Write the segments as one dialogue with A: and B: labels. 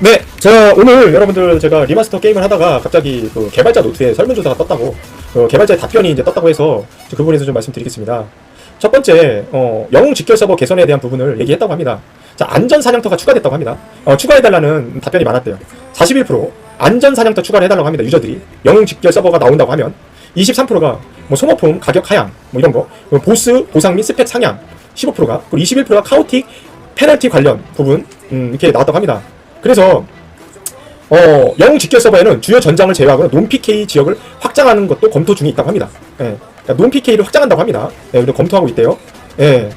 A: 네, 자 오늘 여러분들 제가 리마스터 게임을 하다가 갑자기 그 개발자 노트에 설문조사가 떴다고 그 개발자의 답변이 이제 떴다고 해서 그 부분에서 좀 말씀드리겠습니다. 첫 번째, 어, 영웅 직결 서버 개선에 대한 부분을 얘기했다고 합니다. 자, 안전 사냥터가 추가됐다고 합니다. 어, 추가해달라는 답변이 많았대요. 41% 안전 사냥터 추가를 해달라고 합니다. 유저들이 영웅 직결 서버가 나온다고 하면 23%가 뭐 소모품 가격 하향 뭐 이런 거 보스 보상 및 스펙 상향 15%가 그리고 21%가 카오틱 페널티 관련 부분 음, 이렇게 나왔다고 합니다. 그래서 어, 영웅 직결 서버에는 주요 전장을 제외하고 논 PK 지역을 확장하는 것도 검토 중에 있다고 합니다. 예. 그러니까 논 PK를 확장한다고 합니다. 예, 우리 검토하고 있대요. 예.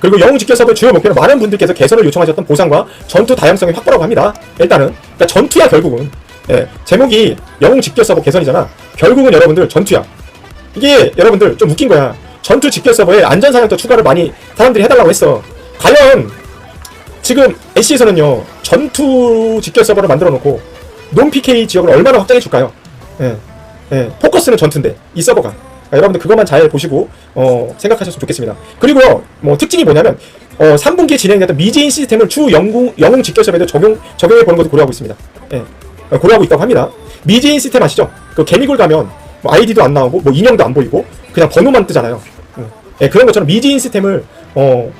A: 그리고 영웅 직결 서버의 주요 목표는 많은 분들께서 개선을 요청하셨던 보상과 전투 다양성의 확보라고 합니다. 일단은 그러니까 전투야 결국은. 예. 제목이 영웅 직결 서버 개선이잖아. 결국은 여러분들 전투야. 이게 여러분들 좀 웃긴 거야. 전투 직결 서버에 안전 사냥터 추가를 많이 사람들이 해달라고 했어. 과연 지금 애쉬에서는요 전투 직결 서버를 만들어 놓고 논 PK 지역을 얼마나 확장해 줄까요? 예, 예, 포커스는 전투인데 이 서버가 그러니까 여러분들 그것만 잘 보시고 어, 생각하셨으면 좋겠습니다. 그리고 뭐 특징이 뭐냐면 어, 3분기에 진행됐던 미제인 시스템을 주 영웅 영웅 직결 서버에도 적용 적용해 보는 것도 고려하고 있습니다. 예, 어, 고려하고 있다고 합니다. 미제인 시스템 아시죠? 그 개미굴 가면 뭐 아이디도 안 나오고 뭐 인형도 안 보이고 그냥 번호만 뜨잖아요. 예, 예, 그런 것처럼 미제인 시스템을 어,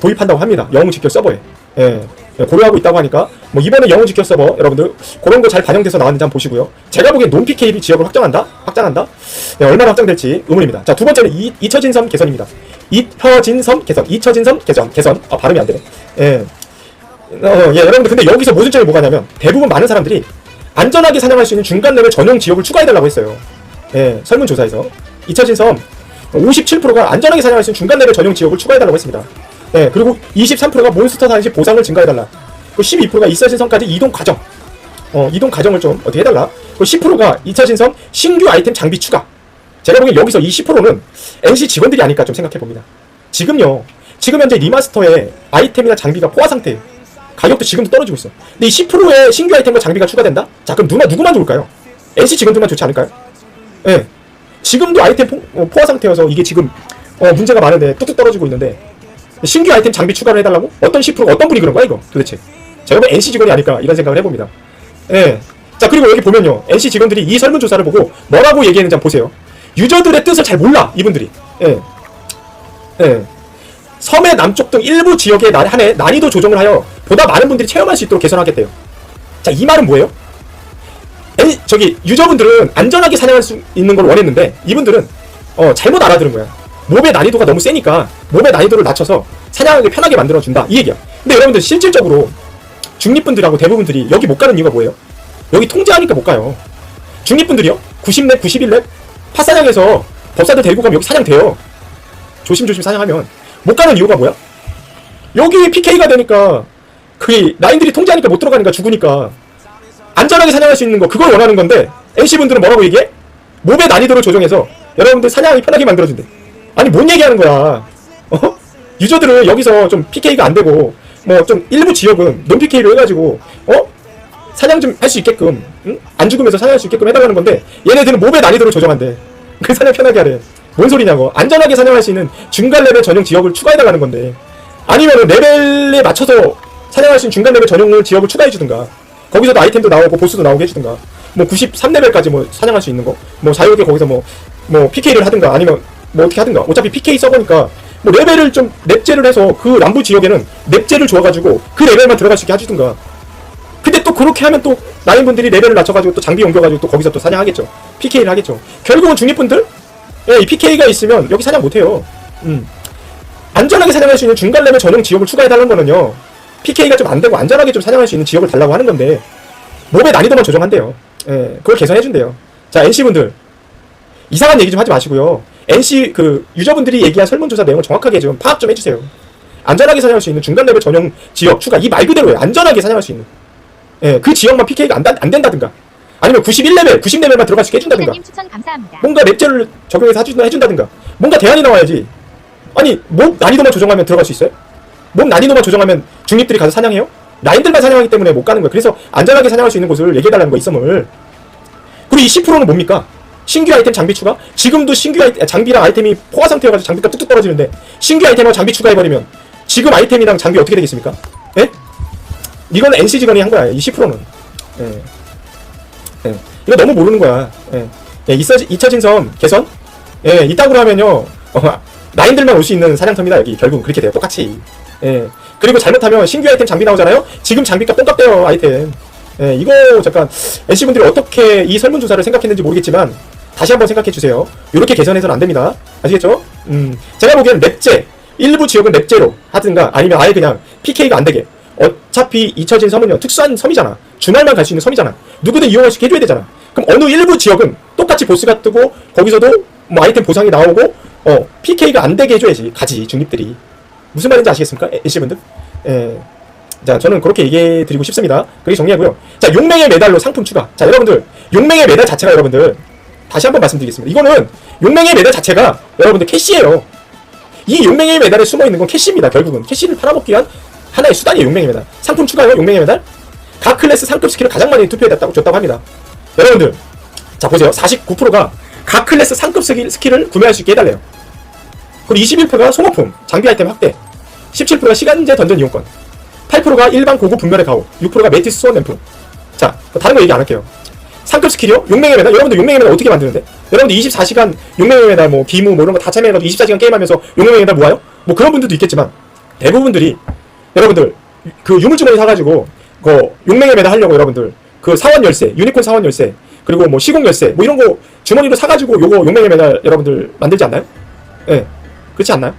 A: 도입한다고 합니다. 영웅 직결 서버에. 예, 예, 고려하고 있다고 하니까 뭐 이번에 영웅 직결 서버 여러분들 그런 거 잘 반영돼서 나왔는지 한번 보시고요. 제가 보기엔 논 PK 지역을 확장한다, 확장한다. 예, 얼마나 확장될지 의문입니다. 자 두 번째는 이, 잊혀진 섬 개선입니다. 잊혀진 섬 개선, 잊혀진 섬 개선, 개선. 아 발음이 안 되네. 예, 어, 예, 여러분들 근데 여기서 모순점이 뭐가냐면 대부분 많은 사람들이 안전하게 사냥할 수 있는 중간 레벨 전용 지역을 추가해달라고 했어요. 예, 설문조사에서 잊혀진 섬 57%가 안전하게 사냥할 수 있는 중간 레벨 전용 지역을 추가해달라고 했습니다. 예, 그리고 23%가 몬스터 사냥시 보상을 증가해달라. 그리고 12%가 잊혀진 섬까지 이동 과정. 어, 이동 과정을 좀 어떻게 해달라. 그리고 10%가 잊혀진 섬 신규 아이템 장비 추가. 제가 보기엔 여기서 이 10%는 NC 직원들이 아닐까 좀 생각해 봅니다. 지금요, 지금 현재 리마스터에 아이템이나 장비가 포화 상태예요. 가격도 지금도 떨어지고 있어. 근데 이 10%의 신규 아이템과 장비가 추가된다? 자, 그럼 누가 누구만 좋을까요? NC 직원들만 좋지 않을까요? 예. 지금도 아이템 포, 어, 포화 상태여서 이게 지금 어, 문제가 많은데 뚝뚝 떨어지고 있는데 신규 아이템 장비 추가를 해달라고? 어떤 10% 어떤 분이 그런 거야 이거 도대체? 제가 보면 NC 직원이 아닐까 이런 생각을 해봅니다. 예. 자 그리고 여기 보면요 NC 직원들이 이 설문조사를 보고 뭐라고 얘기했는지 한번 보세요. 유저들의 뜻을 잘 몰라 이분들이. 예. 예. 섬의 남쪽 등 일부 지역에 난- 한해 난이도 조정을 하여 보다 많은 분들이 체험할 수 있도록 개선하겠대요. 자, 이 말은 뭐예요? 아니, 저기 유저분들은 안전하게 사냥할 수 있는 걸 원했는데 이분들은 어, 잘못 알아들은 거야. 몹의 난이도가 너무 세니까 몹의 난이도를 낮춰서 사냥하기 편하게 만들어준다 이 얘기야. 근데 여러분들 실질적으로 중립분들하고 대부분들이 여기 못 가는 이유가 뭐예요? 여기 통제하니까 못 가요. 중립분들이요? 90렙, 91렙 파사냥에서 법사들 데리고 가면 여기 사냥돼요. 조심조심 사냥하면 못 가는 이유가 뭐야? 여기 PK가 되니까 그 라인들이 통제하니까 못 들어가니까 죽으니까 안전하게 사냥할 수 있는 거 그걸 원하는 건데 NC 분들은 뭐라고 얘기해? 몹의 난이도를 조정해서 여러분들 사냥하기 편하게 만들어준대. 아니 뭔 얘기하는 거야? 어? 유저들은 여기서 좀 PK가 안 되고 뭐 좀 일부 지역은 논 PK로 해가지고 어 사냥 좀 할 수 있게끔 응? 안 죽으면서 사냥할 수 있게끔 해달라는 건데 얘네들은 몹의 난이도를 조정한대. 그 사냥 편하게 하래. 뭔 소리냐고. 안전하게 사냥할 수 있는 중간 레벨 전용 지역을 추가해달라는 건데. 아니면은 레벨에 맞춰서 사냥할 수 있는 중간 레벨 전용 지역을 추가해주든가. 거기서도 아이템도 나오고 보스도 나오게 해주든가. 뭐 93레벨까지 뭐 사냥할 수 있는 거. 뭐 자유롭게 거기서 뭐, 뭐 PK를 하든가 아니면 뭐 어떻게 하든가. 어차피 PK 써보니까 뭐 레벨을 좀 랩제를 해서 그 남부 지역에는 랩제를 줘가지고 그 레벨만 들어갈 수 있게 해주든가. 근데 또 그렇게 하면 또 나인분들이 레벨을 낮춰가지고 또 장비 옮겨가지고 또 거기서 또 사냥하겠죠. PK를 하겠죠. 결국은 중립분들, 예, 이 PK가 있으면 여기 사냥 못해요. 음. 안전하게 사냥할 수 있는 중간 레벨 전용 지역을 추가해달라는 거는요. PK가 좀 안 되고 안전하게 좀 사냥할 수 있는 지역을 달라고 하는 건데 몹의 난이도만 조정한대요. 예, 그걸 개선해준대요. 자, NC분들 이상한 얘기 좀 하지 마시고요. NC 그 유저분들이 얘기한 설문조사 내용을 정확하게 좀 파악 좀 해주세요. 안전하게 사냥할 수 있는 중간 레벨 전용 지역 추가 이 말 그대로예요. 안전하게 사냥할 수 있는. 예, 그 지역만 PK가 안, 다- 안 된다든가. 아니면 91레벨, 90레벨만 들어갈 수 있게 해준다든가. 뭔가 랩제를 적용해서 해준다, 해준다든가. 뭔가 대안이 나와야지. 아니, 몸 난이도만 조정하면 들어갈 수 있어요? 몸 난이도만 조정하면 중립들이 가서 사냥해요? 라인들만 사냥하기 때문에 못 가는 거예요. 그래서 안전하게 사냥할 수 있는 곳을 얘기해달라는 거 있음을. 그리고 이 10%는 뭡니까? 신규 아이템 장비 추가? 지금도 신규 아이템, 장비랑 아이템이 포화 상태여가지고 장비가 뚝뚝 떨어지는데 신규 아이템하고 장비 추가해버리면 지금 아이템이랑 장비 어떻게 되겠습니까? 예? 이건 NC 직원이 한 거야. 이 10%는. 예. 예. 이거 너무 모르는 거야. 예. 예, 잊혀진, 잊혀진 섬 개선? 예, 이따구로 하면요. 어, 나인들만 올 수 있는 사냥터입니다. 여기 결국 그렇게 돼요. 똑같이. 예. 그리고 잘못하면 신규 아이템 장비 나오잖아요. 지금 장비값 똥값 돼요. 아이템. 예, 이거 잠깐 NC 분들이 어떻게 이 설문조사를 생각했는지 모르겠지만 다시 한번 생각해 주세요. 이렇게 개선해서는 안 됩니다. 아시겠죠? 음, 제가 보기엔 랩제 일부 지역은 랩제로 하든가 아니면 아예 그냥 PK가 안 되게. 어차피 잊혀진 섬은요 특수한 섬이잖아. 주말만 갈 수 있는 섬이잖아. 누구든 이용할 수 있게 해줘야 되잖아. 그럼 어느 일부 지역은 똑같이 보스가 뜨고 거기서도 뭐 아이템 보상이 나오고 어 PK가 안 되게 해줘야지 가지 중립들이 무슨 말인지 아시겠습니까, NC 분들? 예. 자, 저는 그렇게 얘기해 드리고 싶습니다. 그렇게 정리하고요. 자, 용맹의 메달로 상품 추가. 자, 여러분들, 용맹의 메달 자체가 여러분들, 다시 한번 말씀드리겠습니다. 이거는 용맹의 메달 자체가 여러분들 캐시예요. 이 용맹의 메달에 숨어 있는 건 캐시입니다. 결국은 캐시를 팔아먹기 위한 하나의 수단이에요. 용맹의 메달. 상품 추가요. 용맹의 메달. 각 클래스 상급 스킬을 가장 많이 투표해줬다고 줬다고 합니다. 여러분들, 자 보세요. 49%가 각 클래스 상급 스킬, 스킬을 구매할 수 있게 해달래요. 그리고 21%가 소모품, 장비 아이템 확대, 17%가 시간제 던전 이용권, 8%가 일반 고급 분별의 가오, 6%가 메티스 수원 램프. 자, 뭐 다른 거 얘기 안 할게요. 상급 스킬이요? 용맹의 메달? 여러분들 용맹의 메달 어떻게 만드는데? 여러분들 24시간 용맹의 메달, 뭐, 기무, 뭐 이런 거 다 참여해가지고 24시간 게임하면서 용맹의 메달 모아요? 뭐 그런 분들도 있겠지만, 대부분들이, 여러분들, 그 유물주머니 사가지고, 그 용맹의 메달 하려고 여러분들, 그 사원 열쇠, 유니콘 사원 열쇠, 그리고 뭐 시공 열쇠, 뭐 이런 거 주머니로 사가지고 요거 용맹의 메달 여러분들 만들지 않나요? 예. 그렇지 않나요?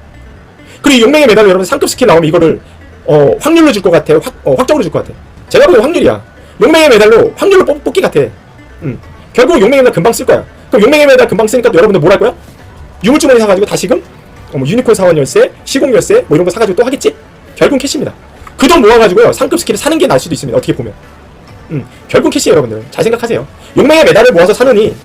A: 그리고 이 용맹의 메달을 여러분 상급 스킬 나오면 이거를 어, 확률로 줄 것 같아요. 확, 어, 확정으로 줄 것 같아. 제가 보기엔 확률이야. 용맹의 메달로 확률로 뽑, 뽑기 같아. 음. 결국 메달 금방 쓸 거야. 그럼 메달 금방 쓰니까 또 여러분들 뭘 할 거야? 유물주머니 사가지고 다시금 어, 뭐 유니콘 사원 열쇠, 시공 열쇠 뭐 이런 거 사가지고 또 하겠지? 결국 캐시입니다. 그 돈 모아가지고요 상급 스킬을 사는 게 나을 수도 있습니다. 어떻게 보면. 음, 결국 캐시예요, 여러분들. 잘 생각하세요. 용맹의 메달을 모아서 사느니,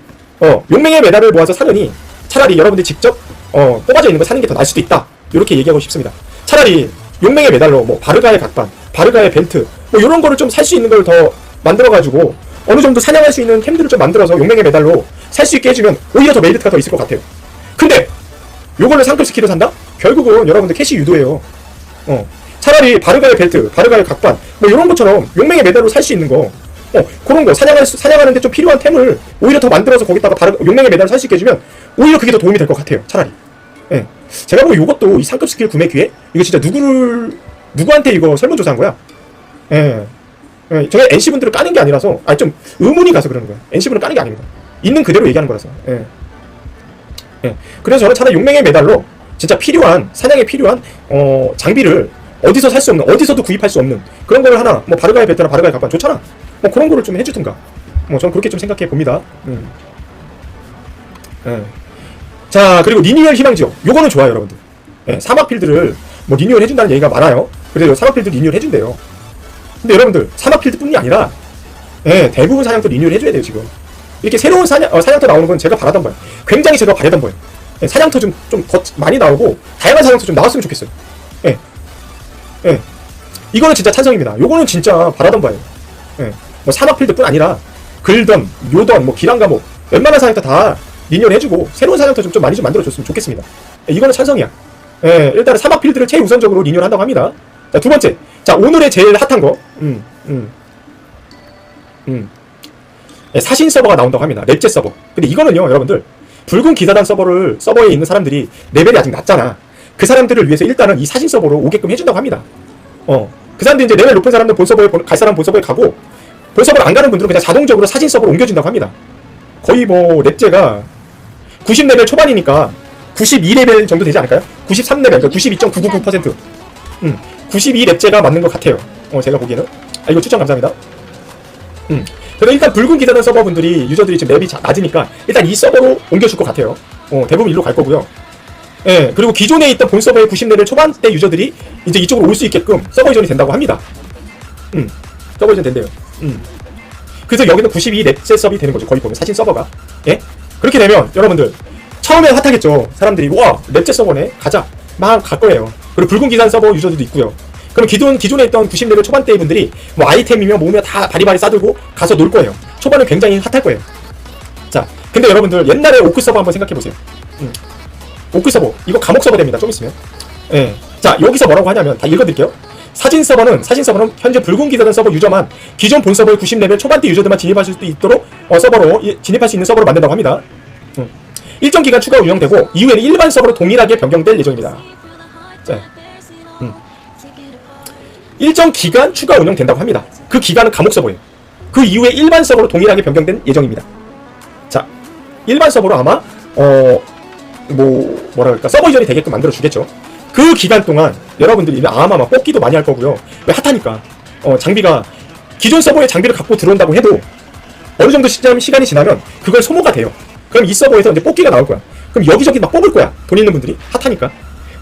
A: 어, 용맹의 메달을 모아서 사느니, 차라리 여러분들 직접, 어, 뽑아져 있는 거 사는 게 더 나을 수도 있다. 이렇게 얘기하고 싶습니다. 차라리 용맹의 메달로, 뭐, 바르가의 각반, 바르가의 벤트, 뭐, 이런 거를 좀 살 수 있는 걸 더 만들어가지고, 어느 정도 사냥할 수 있는 캠들을 좀 만들어서 용맹의 메달로 살 수 있게 해주면 오히려 더 메리트가 더 있을 것 같아요. 근데, 요거를 상급 스킬을 산다? 결국은 여러분들 캐시 유도예요. 어. 차라리 바르가의 벨트, 바르가의 각반, 뭐 이런 것처럼 용맹의 메달로 살 수 있는 거, 어, 그런 거 사냥할 수, 사냥하는데 좀 필요한 템을 오히려 더 만들어서 거기다가 바르, 용맹의 메달을 살 수 있게 해주면 오히려 그게 더 도움이 될 것 같아요. 차라리. 예. 제가 보기 이것도 이 상급 스킬 구매 기회 이거 진짜 누구를 누구한테 이거 설문조사한 거야? 예. 예. 제가 NC 분들을 까는 게 아니라서 아니 좀 의문이 가서 그러는 거야. NC 분을 까는 게 아닙니다. 있는 그대로 얘기하는 거라서. 예. 예. 그래서 저는 차라리 용맹의 메달로 진짜 필요한 사냥에 필요한 어 장비를 어디서 살 수 없는 어디서도 구입할 수 없는 그런 걸 하나 뭐 바르가의 베테랑 바르가의 각반 좋잖아 뭐 그런 거를 좀 해주든가 뭐 저는 그렇게 좀 생각해 봅니다 음. 예. 자 그리고 리니얼 희망지역 요거는 좋아요 여러분들 예, 사막필드를 뭐 리니얼 해준다는 얘기가 많아요 그래서 사막필드 리니얼 해준대요 근데 여러분들 사막필드뿐이 아니라 예, 대부분 사냥터 리니얼 해줘야 돼요 지금 이렇게 새로운 사냥, 어, 사냥터 나오는 건 제가 바라던 거예요 굉장히 제가 바라던 거예요 예, 사냥터 좀, 좀 더 많이 나오고 다양한 사냥터 좀 나왔으면 좋겠어요 예. 예. 이거는 진짜 찬성입니다. 요거는 진짜 바라던 바예요. 예. 뭐 사막필드뿐 아니라 글던, 요던, 뭐 기란가 뭐 웬만한 사냥터 다 리니얼 해주고 새로운 사냥터 좀, 좀 많이 좀 만들어줬으면 좋겠습니다. 예, 이거는 찬성이야. 예, 일단은 사막필드를 최우선적으로 리니얼 한다고 합니다. 자, 두 번째. 자, 오늘의 제일 핫한 거. 음, 음. 음. 예, 사신 서버가 나온다고 합니다. 랩제 서버. 근데 이거는요, 여러분들. 붉은 기사단 서버를, 서버에 있는 사람들이 레벨이 아직 낮잖아. 그 사람들을 위해서 일단은 이 사신 서버로 오게끔 해준다고 합니다. 어. 그 사람들이 이제 레벨 높은 사람들 본 서버에, 본- 갈 사람 본 서버에 가고, 본 서버를 안 가는 분들은 그냥 자동적으로 사신 서버로 옮겨준다고 합니다. 거의 뭐, 랩제가 90레벨 초반이니까 92레벨 정도 되지 않을까요? 93레벨, 그러니까 92.999%. 음, 92 랩제가 맞는 것 같아요. 어, 제가 보기에는. 아, 이거 추천 감사합니다. 음. 그럼 일단 붉은 기사단 서버분들이, 유저들이 지금 자- 낮으니까, 일단 이 서버로 옮겨줄 것 같아요. 어, 대부분 일로 갈 거고요. 예, 그리고 기존에 있던 본 서버의 90레벨 초반대 유저들이 이제 이쪽으로 올 수 있게끔 서버 이전이 된다고 합니다. 음, 서버 이전 된대요. 음. 그래서 여기는 92 랩제 서버이 되는 거죠. 거의 보면 사진 서버가. 예? 그렇게 되면 여러분들 처음엔 핫하겠죠. 사람들이 와 랩제 서버네 가자 막 갈 거예요. 그리고 붉은 기산 서버 유저들도 있고요. 그럼 기존 기존에 있던 90레벨 초반대 분들이 뭐 아이템이며 뭐며 다 바리바리 싸들고 가서 놀 거예요. 초반은 굉장히 핫할 거예요. 자, 근데 여러분들 옛날에 오크 서버 한번 생각해 보세요. 음. 오크 서버 이거 감옥 서버 됩니다. 좀 있으면. 예. 자 여기서 뭐라고 하냐면 다 읽어드릴게요. 사진 서버는 사진 서버는 현재 불공기자된 서버 유저만 기존 본 서버의 90레벨 초반대 유저들만 진입하실 수 있도록 어, 서버로 이- 진입할 수 있는 서버로 만든다고 합니다. 음. 일정 기간 추가 운영되고 이후에는 일반 서버로 동일하게 변경될 예정입니다. 일정 기간 추가 운영된다고 합니다. 그 기간은 감옥 서버예요. 그 이후에 일반 서버로 동일하게 변경된 예정입니다. 자, 일반 서버로 아마 어 뭐 뭐라 그럴까 서버 이전이 되게끔 만들어 주겠죠. 그 기간 동안 여러분들이 아마 막 뽑기도 많이 할 거고요. 왜 핫하니까 어 장비가 기존 서버에 장비를 갖고 들어온다고 해도 어느 정도 시점 시간이 지나면 그걸 소모가 돼요. 그럼 이 서버에서 이제 뽑기가 나올 거야. 그럼 여기저기 막 뽑을 거야. 돈 있는 분들이 핫하니까.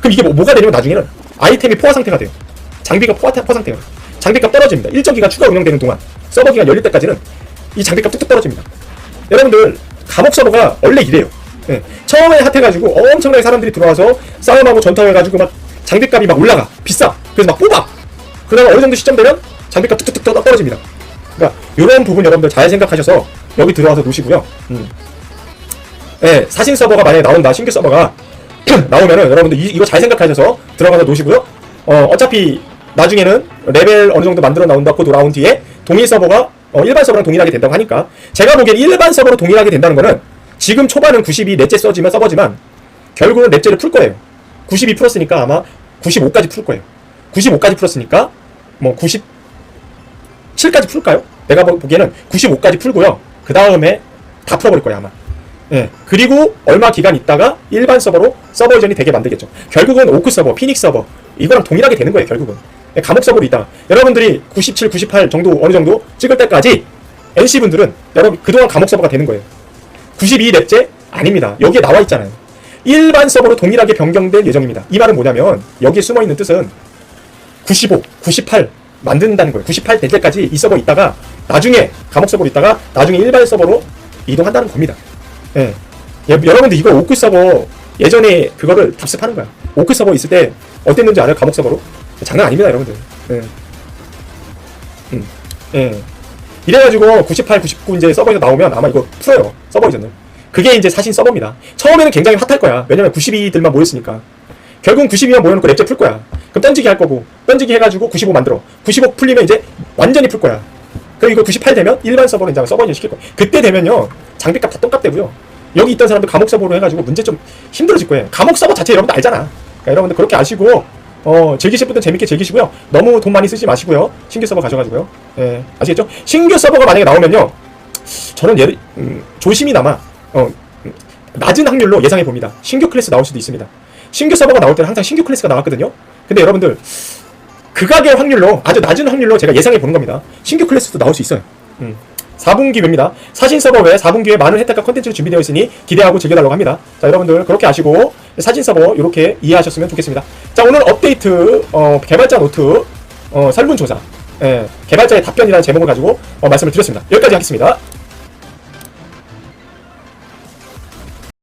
A: 그럼 이게 뭐, 뭐가 되냐면 나중에는 아이템이 포화 상태가 돼요. 장비가 포화, 포화 상태가 돼요. 장비값 떨어집니다. 일정 기간 추가 운영되는 동안 서버 기간 열릴 때까지는 이 장비값 뚝뚝 떨어집니다. 여러분들 감옥 서버가 원래 이래요. 예. 처음에 핫해가지고 엄청나게 사람들이 들어와서 싸움하고 전투해가지고 막 장비값이 막 올라가 비싸. 그래서 막 뽑아. 그다음에 어느 정도 시점 되면 장비값 뚝뚝뚝 떨- 떨어집니다. 그러니까 이런 부분 여러분들 잘 생각하셔서 여기 들어와서 놓으시고요. 음. 예, 사신 서버가 만약에 나온다 신규 서버가 나오면은 여러분들 이, 이거 잘 생각하셔서 들어가서 놓으시고요. 어, 어차피 나중에는 레벨 어느 정도 만들어 나온다고 돌아온 뒤에 동일 서버가 어, 일반 서버랑 동일하게 된다고 하니까 제가 보기엔 일반 서버로 동일하게 된다는 거는 지금 초반은 92 넷째 써지면 서버지만 결국은 넷째를 풀 거예요. 92 풀었으니까 아마 95까지 풀 거예요. 95까지 풀었으니까 뭐 97까지 풀까요? 내가 보- 보기에는 95까지 풀고요. 그 다음에 다 풀어버릴 거예요 아마. 예. 그리고 얼마 기간 있다가 일반 서버로 서버 이전이 되게 만들겠죠. 결국은 오크 서버, 피닉스 서버 이거랑 동일하게 되는 거예요. 결국은 예, 감옥 서버로 있다가 여러분들이 97, 98 정도 어느 정도 찍을 때까지 NC 분들은 여러분 그동안 감옥 서버가 되는 거예요. 92 넷째 아닙니다. 여기에 나와 있잖아요. 일반 서버로 동일하게 변경될 예정입니다. 이 말은 뭐냐면 여기에 숨어 있는 뜻은 95, 98 만든다는 거예요. 98 될 때까지 이 서버 있다가 나중에 감옥 서버로 있다가 나중에 일반 서버로 이동한다는 겁니다. 예. 예, 여러분들 이거 오크 서버 예전에 그거를 답습하는 거야. 오크 서버 있을 때 어땠는지 알아요? 감옥 서버로? 장난 아닙니다, 여러분들. 예. 음. 예. 이래가지고 98, 99 이제 서버에서 나오면 아마 이거 풀어요. 서버 이전을. 그게 이제 사신 서버입니다. 처음에는 굉장히 핫할 거야. 왜냐면 92들만 모였으니까. 결국은 92만 모여놓고 랩제 풀 거야. 그럼 던지기 할 거고, 던지기 해가지고 95 만들어. 95 풀리면 이제 완전히 풀 거야. 그럼 이거 98 되면 일반 서버로 이제 서버 이전 시킬 거야. 그때 되면요, 장비값 다 똥값 되고요. 여기 있던 사람들 감옥 서버로 해가지고 문제 좀 힘들어질 거예요. 감옥 서버 자체 여러분들 알잖아. 그러니까 여러분들 그렇게 아시고, 어, 즐기실 분들 재밌게 즐기시고요. 너무 돈 많이 쓰지 마시고요. 신규 서버 가셔가지고요. 예, 아시겠죠? 신규 서버가 만약에 나오면요, 저는 예를, 음, 조심이나마, 어, 음, 낮은 확률로 예상해 봅니다. 신규 클래스 나올 수도 있습니다. 신규 서버가 나올 때는 항상 신규 클래스가 나왔거든요. 근데 여러분들 극악의 확률로 아주 낮은 확률로 제가 예상해 보는 겁니다. 신규 클래스도 나올 수 있어요. 음. 4분기회입니다. 사진 서버 외에 4분기에 많은 혜택과 컨텐츠가 준비되어 있으니 기대하고 즐겨달라고 합니다. 자, 여러분들 그렇게 아시고 사진 서버 이렇게 이해하셨으면 좋겠습니다. 자, 오늘 업데이트 어, 개발자 노트 어, 설문조사 예, 개발자의 답변이라는 제목을 가지고 어, 말씀을 드렸습니다. 여기까지 하겠습니다.